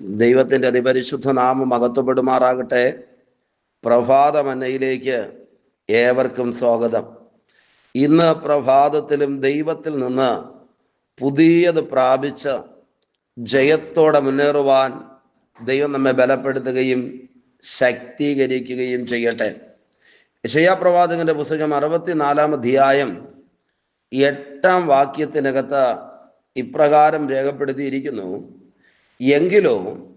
ദൈവത്തിന്റെ അതിപരിശുദ്ധ നാമം അകത്തുപെടുമാറാകട്ടെ പ്രഭാതമന്നയിലേക്ക് ഏവർക്കും സ്വാഗതം. ഇന്ന് പ്രഭാതത്തിലും ദൈവത്തിൽ നിന്ന് പുതിയത് പ്രാപിച്ച് ജയത്തോടെ മുന്നേറുവാൻ ദൈവം നമ്മെ ബലപ്പെടുത്തുകയും ശക്തീകരിക്കുകയും ചെയ്യട്ടെ. യശയാപ്രവാചകന്റെ പുസ്തകം അറുപത്തിനാലാം അധ്യായം എട്ടാം വാക്യത്തിനകത്ത് ഇപ്രകാരം രേഖപ്പെടുത്തിയിരിക്കുന്നു. എങ്കിലോ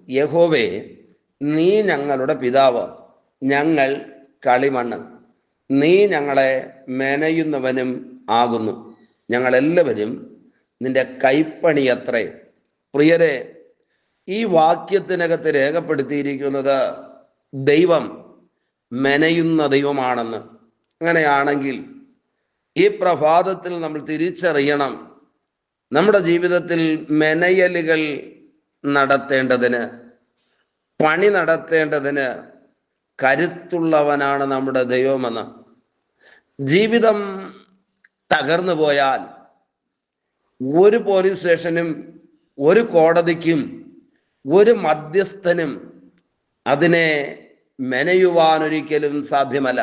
യഹോവേ നീ ഞങ്ങളുടെ പിതാവ് ഞങ്ങൾ കളിമണ്ണ്. നീ ഞങ്ങളെ മെനയുന്നവനും ആകുന്നു. ഞങ്ങളെല്ലാവരും നിന്റെ കൈപ്പണി അത്രേ പ്രിയരെ ഈ വാക്യത്തിനകത്ത് രേഖപ്പെടുത്തിയിരിക്കുന്നത് ദൈവം മെനയുന്ന ദൈവമാണെന്ന്. അങ്ങനെയാണെങ്കിൽ ഈ പ്രഭാതത്തിൽ നമ്മൾ തിരിച്ചറിയണം. നമ്മുടെ ജീവിതത്തിൽ മെനയലുകൾ നടത്തേണ്ടതിന് പണി നടത്തേണ്ടതിന് കരുത്തുള്ളവനാണ് നമ്മുടെ ദൈവമെന്ന്. ജീവിതം തകർന്നു പോയാൽ ഒരു പോലീസ് സ്റ്റേഷനും ഒരു കോടതിക്കും ഒരു മധ്യസ്ഥനും അതിനെ മെനയുവാൻ ഒരിക്കലും സാധ്യമല്ല.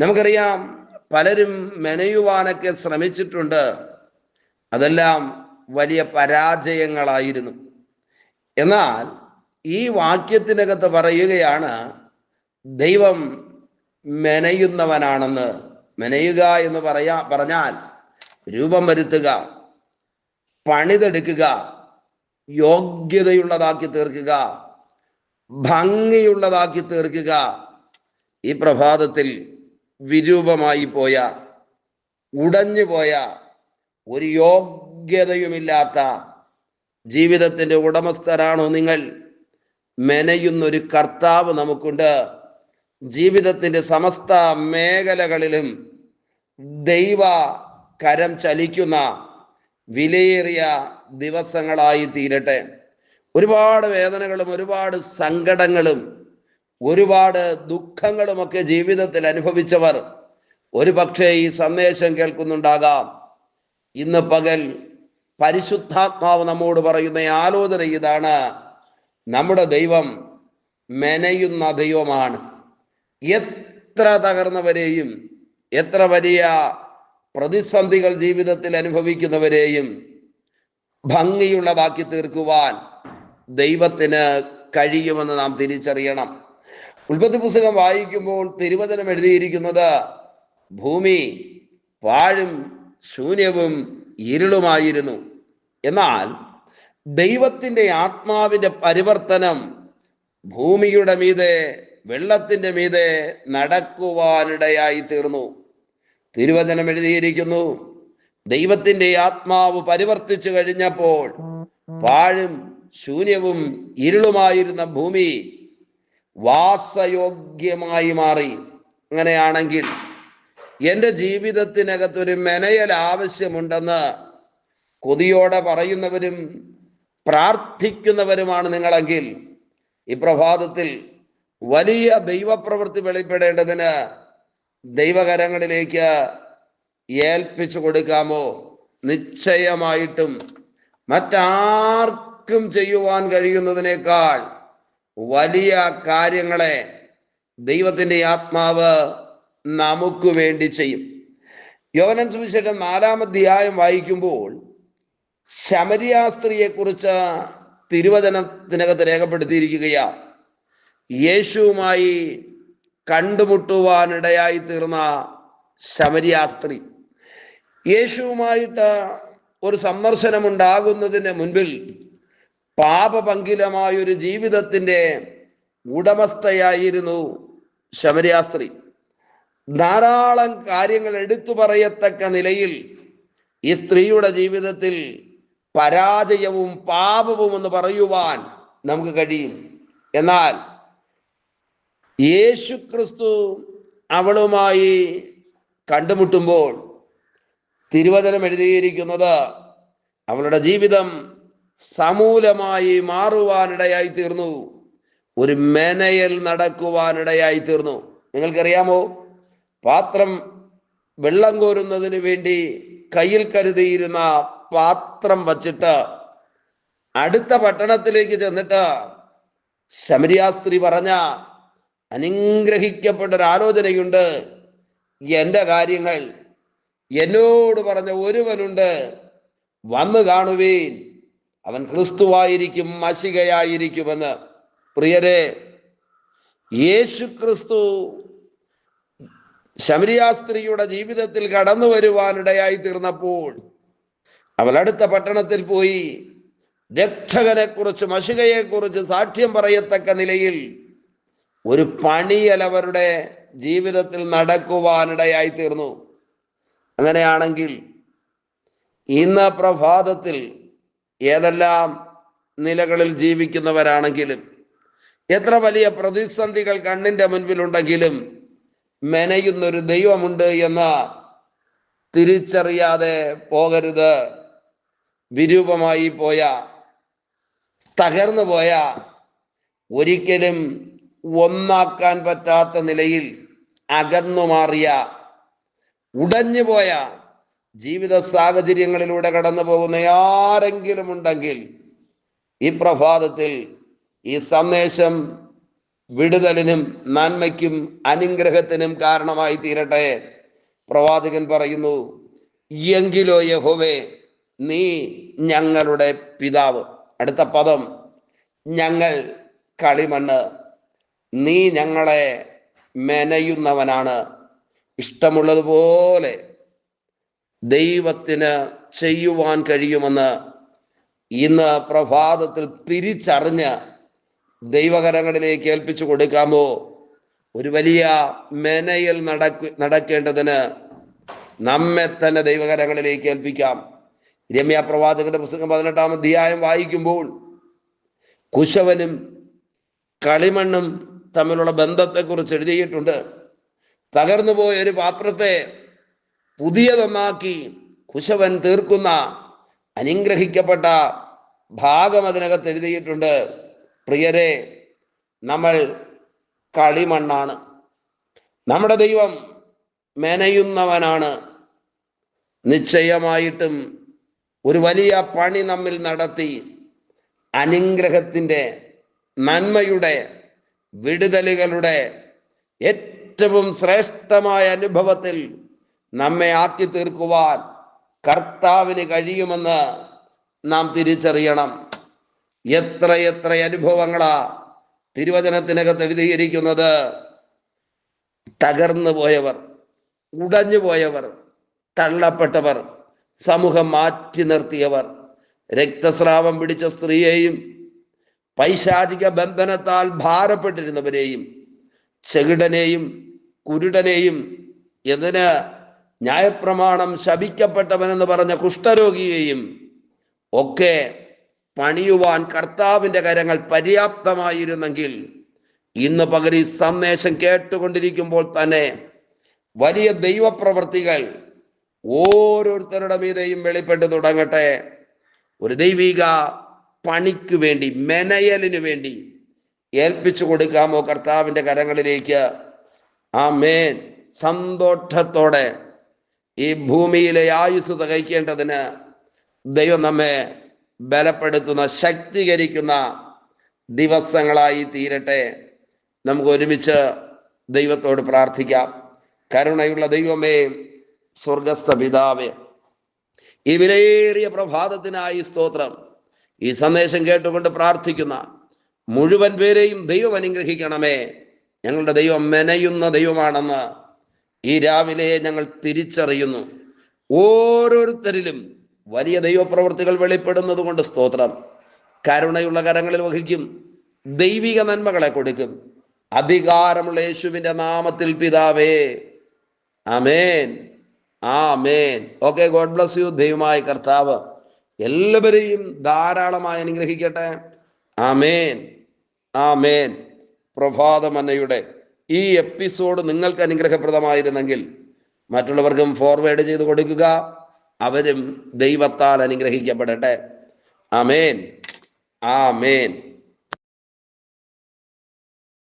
നമുക്കറിയാം പലരും മെനയുവാനൊക്കെ ശ്രമിച്ചിട്ടുണ്ട്. അതെല്ലാം വലിയ പരാജയങ്ങളായിരുന്നു. എന്നാൽ ഈ വാക്യത്തിനകത്ത് പറയുകയാണ് ദൈവം മെനയുന്നവനാണെന്ന്. മെനയുക എന്ന് പറയാ പറഞ്ഞാൽ രൂപം വരുത്തുക പണിതെടുക്കുക യോഗ്യതയുള്ളതാക്കി തീർക്കുക ഭംഗിയുള്ളതാക്കി തീർക്കുക. ഈ പ്രഭാതത്തിൽ വിരൂപമായി പോയ ഉടഞ്ഞു പോയ ഒരു യോഗ്യതയുമില്ലാത്ത ജീവിതത്തിന്റെ ഉടമസ്ഥരാണോ നിങ്ങൾ? മെനയുന്നൊരു കർത്താവ് നമുക്കുണ്ട്. ജീവിതത്തിന്റെ സമസ്ത മേഖലകളിലും ദൈവ കരം ചലിക്കുന്ന വിലയേറിയ ദിവസങ്ങളായി തീരട്ടെ. ഒരുപാട് വേദനകളും ഒരുപാട് സങ്കടങ്ങളും ഒരുപാട് ദുഃഖങ്ങളുമൊക്കെ ജീവിതത്തിൽ അനുഭവിച്ചവർ ഒരു പക്ഷേ ഈ സന്ദേശം കേൾക്കുന്നുണ്ടാകാം. ഇന്ന് പകൽ പരിശുദ്ധാത്മാവ് നമ്മോട് പറയുന്ന ആലോചന ഇതാണ്. നമ്മുടെ ദൈവം മെനയുന്ന ദൈവമാണ്. എത്ര തകർന്നവരെയും എത്ര വലിയ പ്രതിസന്ധികൾ ജീവിതത്തിൽ അനുഭവിക്കുന്നവരെയും ഭംഗിയുള്ളതാക്കി തീർക്കുവാൻ ദൈവത്തിന് കഴിയുമെന്ന് നാം തിരിച്ചറിയണം. ഉൽപ്പത്തി പുസ്തകം വായിക്കുമ്പോൾ തിരുവചനം എഴുതിയിരിക്കുന്നത് ഭൂമി പാഴും ശൂന്യവും ഇരുളുമായിരുന്നു. എന്നാൽ ദൈവത്തിന്റെ ആത്മാവിന്റെ പരിവർത്തനം ഭൂമിയുടെ മീതെ വെള്ളത്തിന്റെ മീതെ നടക്കുവാനിടയായി തീർന്നു തിരുവചനം എഴുതിയിരിക്കുന്നു ദൈവത്തിന്റെ ആത്മാവ് പരിവർത്തിച്ചു കഴിഞ്ഞപ്പോൾ പാഴും ശൂന്യവും ഇരുളുമായിരുന്ന ഭൂമി വാസയോഗ്യമായി മാറി. അങ്ങനെയാണെങ്കിൽ എന്റെ ജീവിതത്തിനകത്തൊരു മെനയൽ ആവശ്യമുണ്ടെന്ന് കൊതിയോടെ പറയുന്നവരും പ്രാർത്ഥിക്കുന്നവരുമാണ് നിങ്ങളെങ്കിൽ ഈ പ്രഭാതത്തിൽ വലിയ ദൈവപ്രവൃത്തി വെളിപ്പെടേണ്ടതിന് ദൈവകരങ്ങളിലേക്ക് ഏൽപ്പിച്ചു കൊടുക്കാമോ? നിശ്ചയമായിട്ടും മറ്റാർക്കും ചെയ്യുവാൻ കഴിയുന്നതിനേക്കാൾ വലിയ കാര്യങ്ങളെ ദൈവത്തിന്റെ ആത്മാവ് നമുക്ക് വേണ്ടി ചെയ്യും. യോവനൻ സുവിശേഷം നാലാം അധ്യായം വായിക്കുമ്പോൾ ശമരിയാ സ്ത്രീയെ കുറിച്ച് തിരുവചനത്തിനകത്ത് രേഖപ്പെടുത്തിയിരിക്കുകയാ യേശുവുമായി കണ്ടുമുട്ടുവാനിടയായി തീർന്ന ശമരിയ സ്ത്രീ. യേശുവുമായിട്ട് ഒരു സന്ദർശനമുണ്ടാകുന്നതിന് മുൻപിൽ പാപപങ്കിലമായൊരു ജീവിതത്തിന്റെ ഉടമസ്ഥയായിരുന്നു ശമരിയ സ്ത്രീ. ധാരാളം കാര്യങ്ങൾ എടുത്തു പറയത്തക്ക നിലയിൽ ഈ സ്ത്രീയുടെ ജീവിതത്തിൽ പരാജയവും പാപവും എന്ന് പറയുവാൻ നമുക്ക് കഴിയും. എന്നാൽ യേശു ക്രിസ്തു അവളുമായി കണ്ടുമുട്ടുമ്പോൾ തിരുവചനം എഴുതിയിരിക്കുന്നത് അവളുടെ ജീവിതം സമൂലമായി മാറുവാനിടയായി തീർന്നു ഒരു മെനയൽ നടക്കുവാനിടയായി തീർന്നു നിങ്ങൾക്കറിയാമോ? പാത്രം വെള്ളം കോരുന്നതിന് വേണ്ടി കയ്യിൽ കരുതിയിരുന്ന പാത്രം വച്ചിട്ട് അടുത്ത പട്ടണത്തിലേക്ക് ചെന്നിട്ട് ശമരിയാ സ്ത്രീ പറഞ്ഞ അനുഗ്രഹിക്കപ്പെട്ട ഒരു ആലോചനയുണ്ട്. എന്റെ കാര്യങ്ങൾ എന്നോട് പറഞ്ഞ ഒരുവനുണ്ട്. വന്നു കാണുവീൻ. അവൻ ക്രിസ്തുവായിരിക്കും മഷികയായിരിക്കുമെന്ന്. പ്രിയരെ യേശു ക്രിസ്തു ശമരിയാ സ്ത്രീയുടെ ജീവിതത്തിൽ കടന്നു വരുവാനിടയായി തീർന്നപ്പോൾ അവളടുത്ത പട്ടണത്തിൽ പോയി രക്ഷകനെ കുറിച്ച് മഷികയെ കുറിച്ച് സാക്ഷ്യം പറയത്തക്ക നിലയിൽ ഒരു പണിയൽ അവരുടെ ജീവിതത്തിൽ നടക്കുവാനിടയായി തീർന്നു. അങ്ങനെയാണെങ്കിൽ ഇന്ന് പ്രഭാതത്തിൽ ഏതെല്ലാം നിലകളിൽ ജീവിക്കുന്നവരാണെങ്കിലും എത്ര വലിയ പ്രതിസന്ധികൾ കണ്ണിന്റെ മുൻപിലുണ്ടെങ്കിലും മെനയുന്നൊരു ദൈവമുണ്ട് എന്ന് തിരിച്ചറിയാതെ പോകരുത്. വിരൂപമായി പോയ തകർന്നു പോയ ഒരിക്കലും ഒന്നാക്കാൻ പറ്റാത്ത നിലയിൽ അകന്നു മാറിയ ഉടഞ്ഞു പോയ ജീവിത സാഹചര്യങ്ങളിലൂടെ കടന്നു പോകുന്ന ആരെങ്കിലും ഉണ്ടെങ്കിൽ ഈ പ്രഭാതത്തിൽ ഈ സന്ദേശം വിടുതലിനും നന്മയ്ക്കും അനുഗ്രഹത്തിനും കാരണമായി തീരട്ടെ. പ്രവാചകൻ പറയുന്നു എങ്കിലോ യഹോവേ നീ ഞങ്ങളുടെ പിതാവ്. അടുത്ത പദം ഞങ്ങൾ കളിമണ്ണ്. നീ ഞങ്ങളെ മെനയുന്നവനാണ്. ഇഷ്ടമുള്ളതുപോലെ ദൈവത്തിന് ചെയ്യുവാൻ കഴിയുമെന്ന് ഇന്ന് പ്രഭാതത്തിൽ തിരിച്ചറിഞ്ഞ് ദൈവകരങ്ങളിലേക്ക് ഏൽപ്പിച്ചു കൊടുക്കാമോ? ഒരു വലിയ മെനയിൽ നടക്ക നടക്കേണ്ടതിന് നമ്മെ തന്നെ ദൈവകരങ്ങളിലേക്ക് ഏൽപ്പിക്കാം. രമ്യ പ്രവാചകന്റെ പുസ്തകം പതിനെട്ടാം അധ്യായം വായിക്കുമ്പോൾ കുശവനും കളിമണ്ണും തമ്മിലുള്ള ബന്ധത്തെക്കുറിച്ച് എഴുതിയിട്ടുണ്ട്. തകർന്നു പോയ ഒരു പാത്രത്തെ പുതിയതൊന്നാക്കി കുശവൻ തീർക്കുന്ന അനുഗ്രഹിക്കപ്പെട്ട ഭാഗം അതിനകത്ത് എഴുതിയിട്ടുണ്ട്. പ്രിയരെ നമ്മൾ കളിമണ്ണാണ്. നമ്മുടെ ദൈവം മെനയുന്നവനാണ്. നിശ്ചയമായിട്ടും ഒരു വലിയ പണി നമ്മിൽ നടത്തി അനുഗ്രഹത്തിന്റെ നന്മയുടെ വിടുതലുകളുടെ ഏറ്റവും ശ്രേഷ്ഠമായ അനുഭവത്തിൽ നമ്മെ ആക്കി തീർക്കുവാൻ കർത്താവിന് കഴിയുമെന്ന് നാം തിരിച്ചറിയണം. എത്ര എത്ര അനുഭവങ്ങളാ തിരുവചനത്തിനകത്ത് എഴുതിയിരിക്കുന്നത്. തകർന്നു പോയവർ ഉടഞ്ഞു പോയവർ തള്ളപ്പെട്ടവർ സമൂഹം മാറ്റി നിർത്തിയവർ രക്തസ്രാവം പിടിച്ച സ്ത്രീയെയും പൈശാചിക ബന്ധനത്താൽ ഭാരപ്പെട്ടിരുന്നവരെയും ചെകിടനെയും കുരുടനെയും എന്തിന് ന്യായപ്രമാണം ശപിക്കപ്പെട്ടവനെന്ന് പറഞ്ഞ കുഷ്ഠരോഗിയെയും ഒക്കെ പണിയുവാൻ കർത്താവിന്റെ കരങ്ങൾ പര്യാപ്തമായിരുന്നെങ്കിൽ ഇന്ന് പകരി സന്ദേശം കേട്ടുകൊണ്ടിരിക്കുമ്പോൾ തന്നെ വലിയ ദൈവപ്രവൃത്തികൾ ഓരോരുത്തരുടെ മീതെയും വെളിപ്പെട്ട് തുടങ്ങട്ടെ. ഒരു ദൈവിക പണിക്ക് വേണ്ടി മെനയലിന് വേണ്ടി ഏൽപ്പിച്ചു കൊടുക്കാമോ കർത്താവിന്റെ കരങ്ങളിലേക്ക്? ആ മേൻ സന്തോഷത്തോടെ ഈ ഭൂമിയിലെ ആയുസ് തകയ്ക്കേണ്ടതിന് ദൈവം നമ്മെ ബലപ്പെടുത്തുന്ന ശക്തീകരിക്കുന്ന ദിവസങ്ങളായി തീരട്ടെ. നമുക്ക് ഒരുമിച്ച് ദൈവത്തോട് പ്രാർത്ഥിക്കാം. കരുണയുള്ള ദൈവമേ സ്വർഗസ്ഥ പിതാവേ ഈ വിലയേറിയ പ്രഭാതത്തിനായി സ്തോത്രം. ഈ സന്ദേശം കേട്ടുകൊണ്ട് പ്രാർത്ഥിക്കുന്ന മുഴുവൻ പേരെയും ദൈവം അനുഗ്രഹിക്കണമേ. ഞങ്ങളുടെ ദൈവം മെനയുന്ന ദൈവമാണെന്ന് ഈ രാവിലെ ഞങ്ങൾ തിരിച്ചറിയുന്നു. ഓരോരുത്തരിലും വലിയ ദൈവപ്രവൃത്തികൾ വെളിപ്പെടുന്നത് കൊണ്ട് സ്തോത്രം. കരുണയുള്ള കരങ്ങളിൽ വഹിക്കും. ദൈവിക നന്മകളെ കൊടുക്കും. അധികാരമുള്ള യേശുവിന്റെ നാമത്തിൽ പിതാവേ. Amen amen okay God bless you. ദൈവമായ കർത്താവ് എല്ലാവരെയും ധാരാളമായി അനുഗ്രഹിക്കട്ടെ. ആമേൻ. ആമേൻ. പ്രഭാതമന്നയുടെ ഈ എപ്പിസോഡ് നിങ്ങൾക്ക് അനുഗ്രഹപ്രദമായിരുന്നെങ്കിൽ മറ്റുള്ളവർക്കും ഫോർവേഡ് ചെയ്ത് കൊടുക്കുക. അവരും ദൈവത്താൽ അനുഗ്രഹിക്കപ്പെടട്ടെ. ആമേൻ. ആമേൻ.